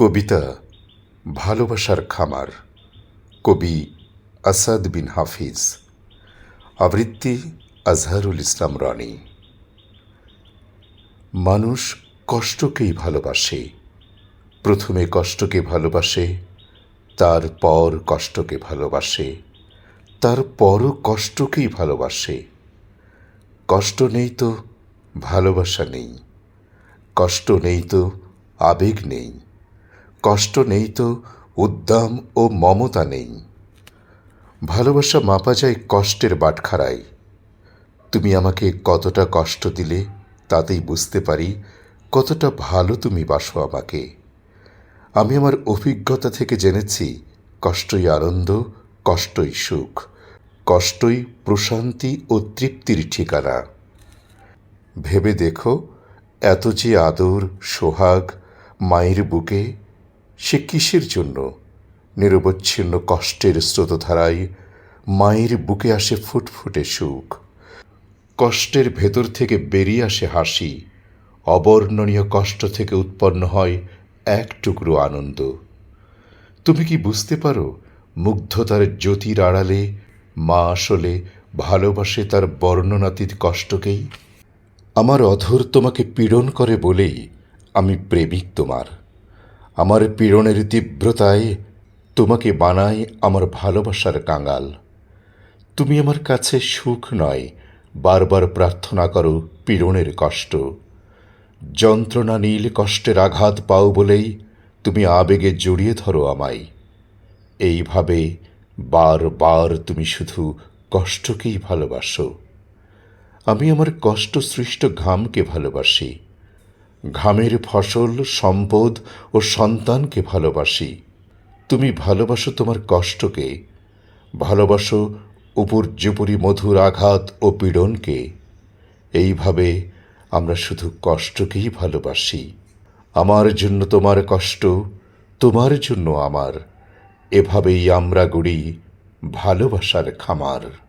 কবিতা ভালোবাসার খামার, কবি আসাদ বিন হাফিজ, আবৃত্তি আজহারুল ইসলাম রনি। মানুষ কষ্টকেই ভালোবাসে, প্রথমে কষ্টকে ভালোবাসে তারপর কষ্টকে ভালোবাসে তারপরও কষ্টকেই ভালোবাসে। কষ্ট নেই তো ভালোবাসা নেই, কষ্ট নেই তো আবেগ নেই। কষ্ট নেই তো উদ্দাম ও মমতা নেই। ভালোবাসা মাপা যায় কষ্টের বাটখারায়। তুমি আমাকে কতটা কষ্ট দিলে তাতেই বুঝতে পারি কতটা ভালো তুমি বাসো আমাকে। আমি আমার অভিজ্ঞতা থেকে জেনেছি কষ্টই আনন্দ, কষ্টই সুখ, কষ্টই প্রশান্তি ও তৃপ্তির ঠিকানা। ভেবে দেখো এত যে আদর, সোহাগ, মায়ের বুকে সে কিসের জন্য? নিরবচ্ছিন্ন কষ্টের স্রোতধারায় মায়ের বুকে আসে ফুটফুটে সুখ। কষ্টের ভেতর থেকে বেরিয়ে আসে হাসি। অবর্ণনীয় কষ্ট থেকে উৎপন্ন হয় এক টুকরো আনন্দ। তুমি কি বুঝতে পারো, মুগ্ধতার জ্যোতির আড়ালে মা আসলে ভালোবাসে তার বর্ণনাতীত কষ্টকেই? আমার অধর তোমাকে পীড়ন করে বলেই আমি প্রেমিক তোমার। আমার পীড়নের তীব্রতায় তোমাকে বানায় আমার ভালোবাসার কাঙাল। তুমি আমার কাছে সুখ নয়, বারবার প্রার্থনা করো পীড়নের কষ্ট। যন্ত্রণা নীল কষ্টের আঘাত পাও বলেই তুমি আবেগে জড়িয়ে ধরো আমায়। এইভাবে বারবার তুমি শুধু কষ্টকেই ভালোবাসো। আমি আমার কষ্ট সৃষ্ট ঘামকে ভালোবাসি। ঘামের ফসল, সম্পদ ও সন্তানকে ভালোবাসি। তুমি ভালোবাসো তোমার কষ্টকে, ভালোবাসো উপর্যুপরি মধুর আঘাত ও পীড়নকে। এইভাবে আমরা শুধু কষ্টকেই ভালোবাসি। আমার জন্য তোমার কষ্ট, তোমার জন্য আমার। এভাবেই আমরা গড়ি ভালোবাসার খামার।